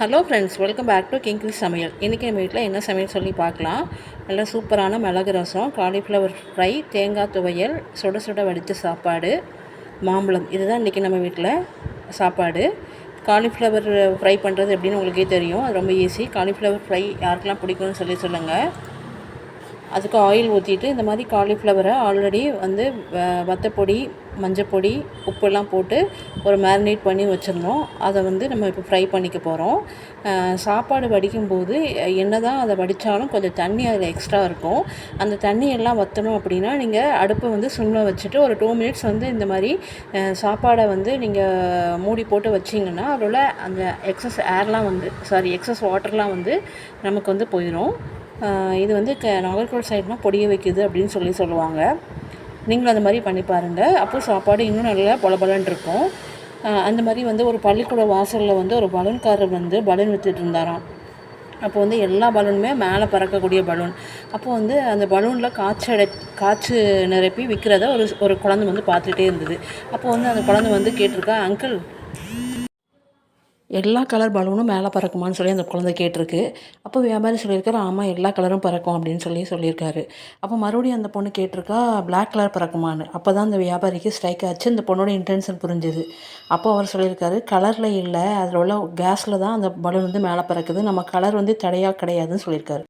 Hello friends welcome back to கிங்க்ரி சமையல் இன்றைக்கி நம்ம வீட்டில் என்ன சமையல் சொல்லி பார்க்கலாம்? நல்லா சூப்பரான மிளகு ரசம் காலிஃப்ளவர் ஃப்ரை தேங்காய் துவையல் சுட சுட வடித்த சாப்பாடு மாம்பழம். இதுதான் இன்றைக்கி நம்ம வீட்டில் சாப்பாடு. காலிஃப்ளவர் ஃப்ரை பண்ணுறது எப்படின்னு உங்களுக்கே தெரியும். அது ரொம்ப ஈஸி காலிஃப்ளவர் ஃப்ரை யாருக்கெல்லாம் பிடிக்கும்னு சொல்லி சொல்லுங்கள் அதுக்கு ஆயில் ஊற்றிட்டு இந்த மாதிரி காலிஃப்ளவரை ஆல்ரெடி வந்து வ- வத்தப்பொடி மஞ்சப்பொடி உப்பெல்லாம் போட்டு ஒரு மேரினேட் பண்ணி வச்சுருந்தோம். அதை வந்து நம்ம இப்போ ஃப்ரை பண்ணிக்க போகிறோம் சாப்பாடு வடிக்கும்போது என்ன தான் அதை வடித்தாலும் கொஞ்சம் தண்ணி அதில் எக்ஸ்ட்ரா இருக்கும். அந்த தண்ணியெல்லாம் வற்றணும் அப்படின்னா நீங்கள் அடுப்பை வந்து சுண்ண வச்சுட்டு ஒரு டூ மினிட்ஸ் வந்து இந்த மாதிரி சாப்பாடை வந்து நீங்கள் மூடி போட்டு வச்சிங்கன்னா அதோட அந்த எக்ஸஸ் ஏர்லாம் வந்து சாரி எக்ஸஸ் வாட்டர்லாம் வந்து நமக்கு வந்து போயிடும் இது வந்து க நாகர்கோவில் சைட்னால் பொடிய வைக்குது அப்படின்னு சொல்லி சொல்லுவாங்க. நீங்களும் அந்த மாதிரி பண்ணி பாருங்கள் அப்போ சாப்பாடு இன்னும் நல்லா பொலபலன்னு இருக்கும். அந்த மாதிரி வந்து ஒரு பள்ளிக்கூட வாசலில் வந்து ஒரு பலூன்காரர் வந்து பலூன் வித்துட்டு இருந்தாராம். அப்போ வந்து எல்லா பலூனுமே மேலே பறக்கக்கூடிய பலூன். அப்போ வந்து அந்த பலூனில் காய்ச்சி அடை காய்ச்சி நிரப்பி விற்கிறத ஒரு ஒரு குழந்தை வந்து பார்த்துட்டே இருந்தது. அப்போ வந்து அந்த குழந்தை வந்து கேட்டிருக்கா அங்கிள் எல்லா கலர் பலூனும் மேலே பறக்குமான்னு சொல்லி அந்த குழந்தை கேட்டிருக்கு. அப்போ வியாபாரி சொல்லியிருக்காரு? ஆமாம் எல்லா கலரும் பறக்கும் அப்படின்னு சொல்லி சொல்லியிருக்காரு. அப்போ மறுபடியும் அந்த பொண்ணு கேட்டிருக்கா பிளாக் கலர் பறக்குமான்னு. அப்போ தான் அந்த வியாபாரிக்கு ஸ்ட்ரைக் ஆச்சு. அந்த பொண்ணோட இன்டென்ஷன் புரிஞ்சுது. அப்போ அவர் சொல்லியிருக்காரு கலரில் இல்லை. அதில் உள்ள கேஸில் தான் அந்த பலூன் வந்து மேலே பறக்குது. நம்ம கலர் வந்து தடையாக கிடையாதுன்னு சொல்லியிருக்காரு.